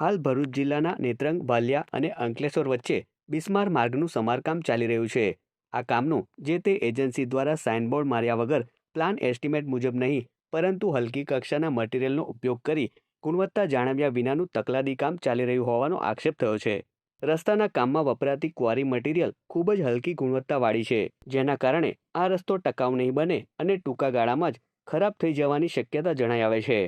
હાલ ભરૂચ જિલ્લાના નેત્રંગ, વાલિયા અને અંકલેશ્વર વચ્ચે બિસ્માર માર્ગનું સમારકામ ચાલી રહ્યું છે. આ કામનું, જે તે એજન્સી દ્વારા સાઇનબોર્ડ માર્યા વગર, પ્લાન એસ્ટિમેટ મુજબ નહીં, પરંતુ હલકી કક્ષાના મટીરીયલનો ઉપયોગ કરી, ગુણવત્તા જાળવ્યા વિનાનું તકલાદી કામ ચાલી રહ્યું હોવાનો આક્ષેપ થયો છે. રસ્તાના કામમાં વપરાતી ક્વારી મટીરીયલ ખૂબ જ હલકી ગુણવત્તાવાળી છે, જેના કારણે આ રસ્તો ટકાઉ નહીં બને અને ટૂંકા ગાળામાં જ ખરાબ થઈ જવાની શક્યતા જણાઈ આવે છે.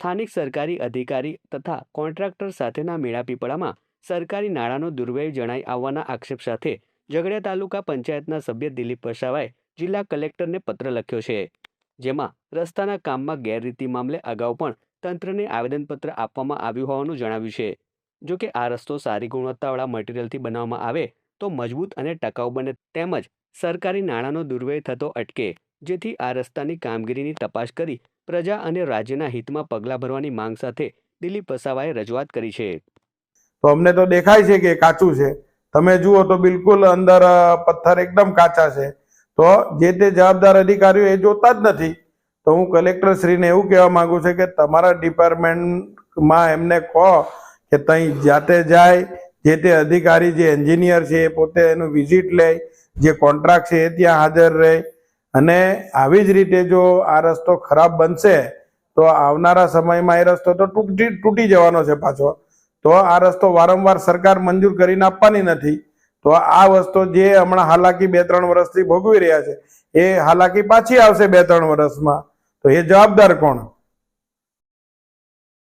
સ્થાનિક સરકારી અધિકારી તથા કોન્ટ્રાક્ટર સાથેના મેળાપીપળામાં સરકારી નાણાંનો દુર્વ્યય જણાઈ આવવાના આક્ષેપ સાથે ઝઘડિયા તાલુકા પંચાયતના સભ્ય દિલીપ વસાવાએ જિલ્લા કલેક્ટરને પત્ર લખ્યો છે, જેમાં રસ્તાના કામમાં ગેરરીતિ મામલે અગાઉ પણ તંત્રને આવેદનપત્ર આપવામાં આવ્યું હોવાનું જણાવ્યું છે. જો કે આ રસ્તો સારી ગુણવત્તાવાળા મટીરીયલથી બનાવવામાં આવે તો મજબૂત અને ટકાઉ બને તેમજ સરકારી નાણાંનો દુર્વ્યય થતો અટકે, જેથી આ રસ્તાની કામગીરીની તપાસ કરી પ્રજા અને રાજ્યના હિતમાં પગલાં ભરવાની માંગ સાથે દિલીપ વસાવાએ રજૂઆત કરી છે. તો અમને તો દેખાય છે કે કાચું છે. તમે જુઓ તો બિલકુલ અંદર પથ્થર એકદમ કાચા છે. તો જે તે જવાબદાર અધિકારીઓ એ જોતા જ નથી. તો હું કલેક્ટર શ્રીને એવું કહેવા માંગુ છું કે તમારા ડિપાર્ટમેન્ટમાં એમને કહો કે ત્યાં જાતે જાય, જે તે અધિકારી, જે એન્જિનિયર છે એ પોતે એનું વિઝિટ લે, જે કોન્ટ્રાક્ટ છે એ ત્યાં હાજર રહે. અને આવી જ રીતે જો આ રસ્તો ખરાબ બનશે, તો આવનારા સમયમાં એ રસ્તો તો તૂટી તૂટી જવાનો છે પાછો. તો આ રસ્તો વારંવાર સરકાર મંજૂર કરીને આપવાની નથી. તો આ વસ્તુ જે હમણાં હાલાકી બે, ત્રણ વર્ષથી ભોગવી રહ્યા છે, એ હાલાકી પાછી આવશે બે, ત્રણ વર્ષમાં. તો એ જવાબદાર કોણ?